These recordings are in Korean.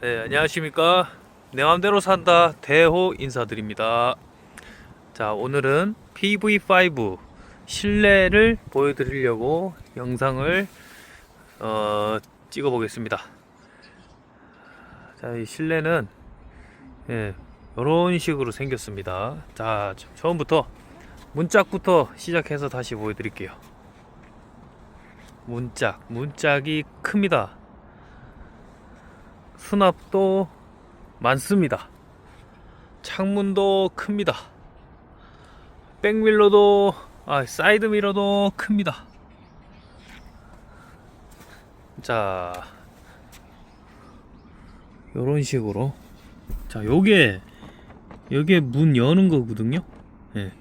네, 안녕하십니까. 내 맘대로 산다 대호 인사드립니다. 자, 오늘은 PV5 실내를 보여드리려고 영상을 어, 찍어 보겠습니다. 자, 이 실내는 예, 이런 식으로 생겼습니다. 자, 처- 처음부터 문짝부터 시작해서 다시 보여드릴게요. 문짝, 문짝이 큽니다. 수납도 많습니다. 창문도 큽니다. 백밀러도 아 사이드 미러도 큽니다. 자, 요런 식으로 자, 요게 요게 문 여는 거거든요. 예.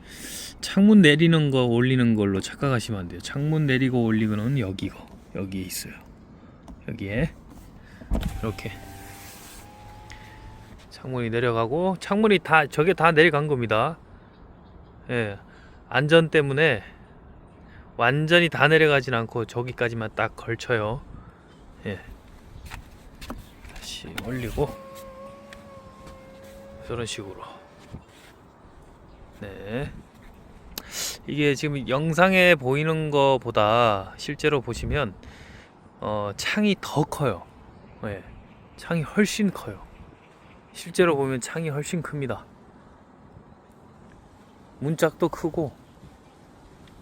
창문 내리는 거 올리는 걸로 착각하시면 안 돼요. 창문 내리고 올리고는 여기고 여기에 있어요. 여기에 이렇게 창문이 내려가고 창문이 다 저게 다 내려간 겁니다. 예. 안전 때문에 완전히 다 내려가진 않고 저기까지만 딱 걸쳐요. 예. 다시 올리고 이런 식으로. 네. 이게 지금 영상에 보이는 거보다 실제로 보시면 어, 창이 더 커요. 예. 창이 훨씬 커요. 실제로 보면 창이 훨씬 큽니다. 문짝도 크고,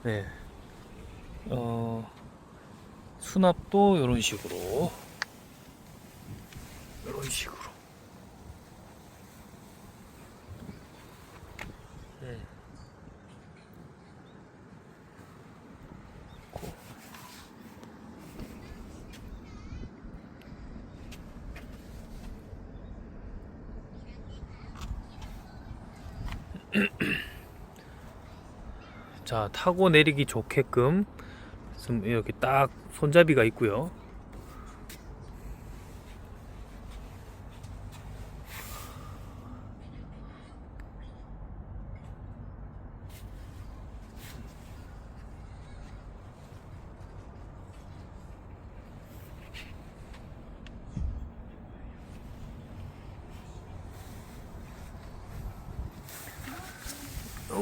네. 어, 수납도 이런 식으로, 이런 식으로. 자 타고 내리기 좋게끔 좀 이렇게 딱 손잡이가 있고요.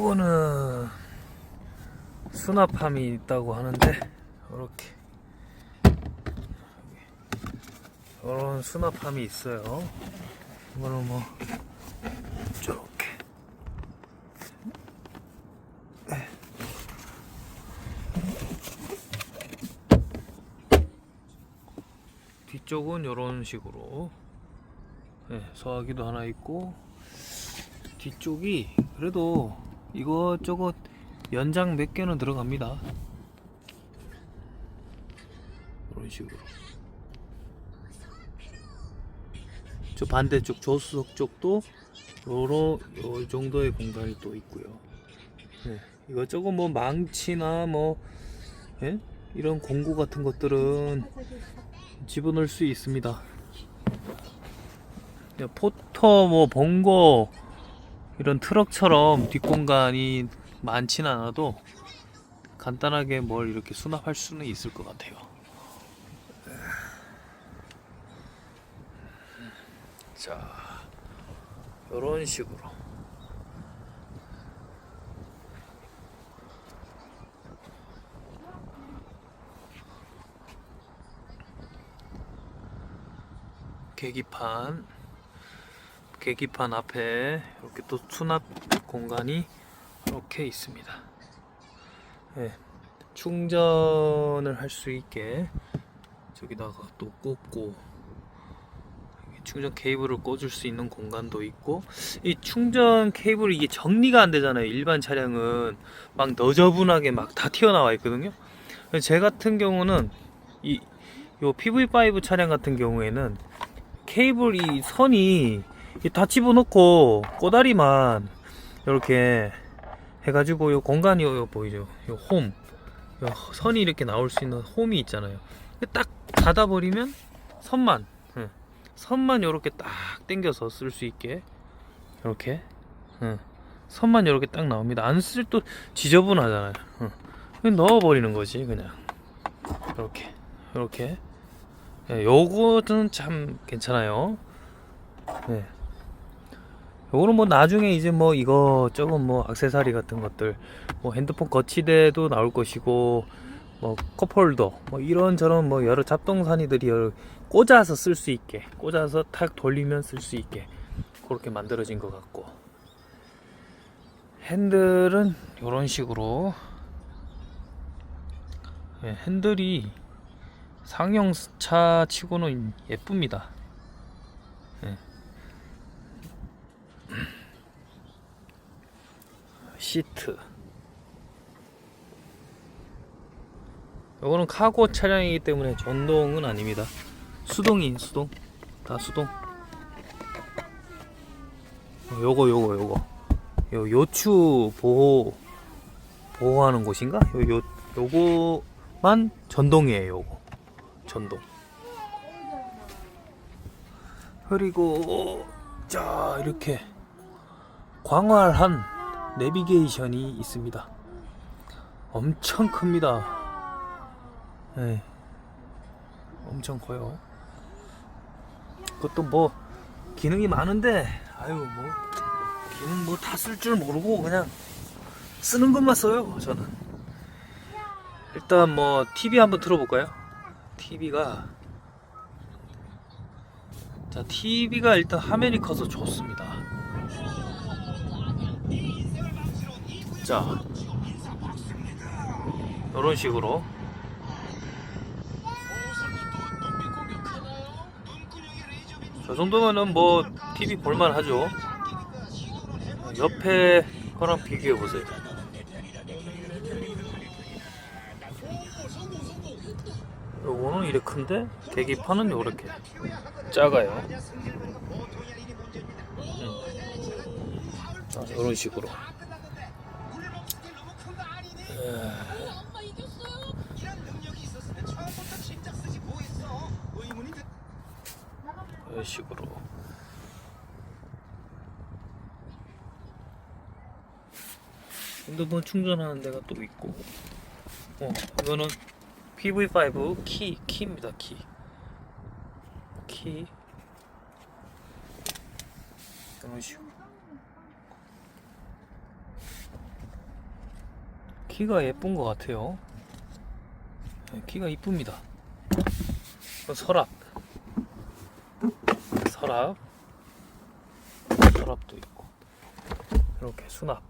요거는 수납함이 있다고 하는데 이렇게 이런 수납함이 있어요. 이거는 뭐 이렇게 뒤쪽은 이런 식으로 네, 서화기도 하나 있고 뒤쪽이 그래도 이것저것 연장 몇 개는 들어갑니다. 이런 식으로. 저 반대쪽 조수석 쪽도 요런 요 정도의 공간이 또 있고요. 네, 이것저것 뭐 망치나 뭐 예? 이런 공구 같은 것들은 집어넣을 수 있습니다. 네, 포터 뭐 봉고 이런 트럭처럼 뒷공간이 많진 않아도 간단하게 뭘 이렇게 수납할 수는 있을 것 같아요. 자, 이런 식으로. 계기판 계기판 앞에 이렇게 또 수납 공간이 이렇게 있습니다. 네, 충전을 할 수 있게 저기다가 또 꽂고 충전 케이블을 꽂을 수 있는 공간도 있고 이 충전 케이블이 이게 정리가 안 되잖아요. 일반 차량은 막 너저분하게 막 다 튀어나와 있거든요. 제 같은 경우는 이 요 PV5 차량 같은 경우에는 케이블 이 선이 이 다 집어넣고 꼬다리만 이렇게 해가지고 요 공간이 요 보이죠? 요 홈, 요 선이 이렇게 나올 수 있는 홈이 있잖아요. 딱 닫아버리면 선만, 응. 선만 요렇게 딱 당겨서 쓸 수 있게 이렇게, 응. 선만 이렇게 딱 나옵니다. 안 쓸 또 지저분하잖아요. 응. 그냥 넣어버리는 거지 그냥 이렇게, 이렇게. 예, 요거는 참 괜찮아요. 네. 요거는 뭐 나중에 이제 뭐 이거 조금 뭐 액세서리 같은 것들 뭐 핸드폰 거치대도 나올 것이고 뭐 컵홀더 뭐 이런 저런 뭐 여러 잡동사니들이 꽂아서 쓸 수 있게 꽂아서 탁 돌리면 쓸 수 있게 그렇게 만들어진 것 같고 핸들은 이런 식으로 예, 핸들이 상용차 치고는 예쁩니다. 예. 시트. 이거는 카고 차량이기 때문에 전동은 아닙니다. 수동인 수동. 다 수동. 어, 요거 요거 요거. 요 요추 보호 보호하는 곳인가? 요 요 요거만 전동이에요. 요거. 전동. 그리고 자 이렇게 광활한 내비게이션이 있습니다. 엄청 큽니다. 네. 엄청 커요. 그것도 뭐 기능이 많은데 아유 뭐 기능 뭐 다 쓸 줄 모르고 그냥 쓰는 것만 써요 저는. 일단 뭐 TV 한번 틀어볼까요? TV가 자 TV가 일단 화면이 커서 좋습니다. 자 이런 식으로 저 정도면은 뭐 TV 볼만 하죠. 옆에 거랑 비교해 보세요. 요거는 이렇게 큰데 계기판은 요렇게 작아요. 음. 아, 이런 식으로. 이런 식으로. 핸드폰 충전하는 데가 또 있고. 어, 이거는 PV5 키, 키입니다, 키. 키. 이런 식으로. 키가 예쁜 것 같아요. 네, 키가 이쁩니다. 이건 서랍. 서랍. 서랍도 있고. 이렇게 수납.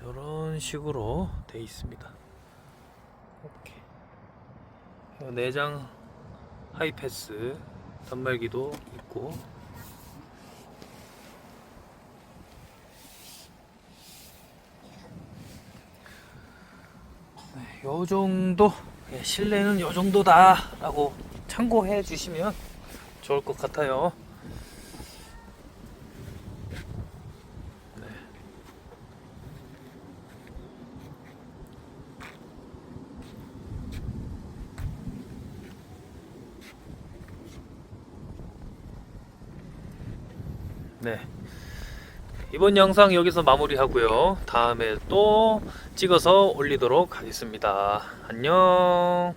이런 식으로 돼 있습니다. 어, 내장 하이패스 단말기도 있고 요 정도 예, 실내는 요 정도다 라고 참고해 주시면 좋을 것 같아요. 네. 네. 이번 영상 여기서 마무리하고요. 다음에 또 찍어서 올리도록 하겠습니다. 안녕.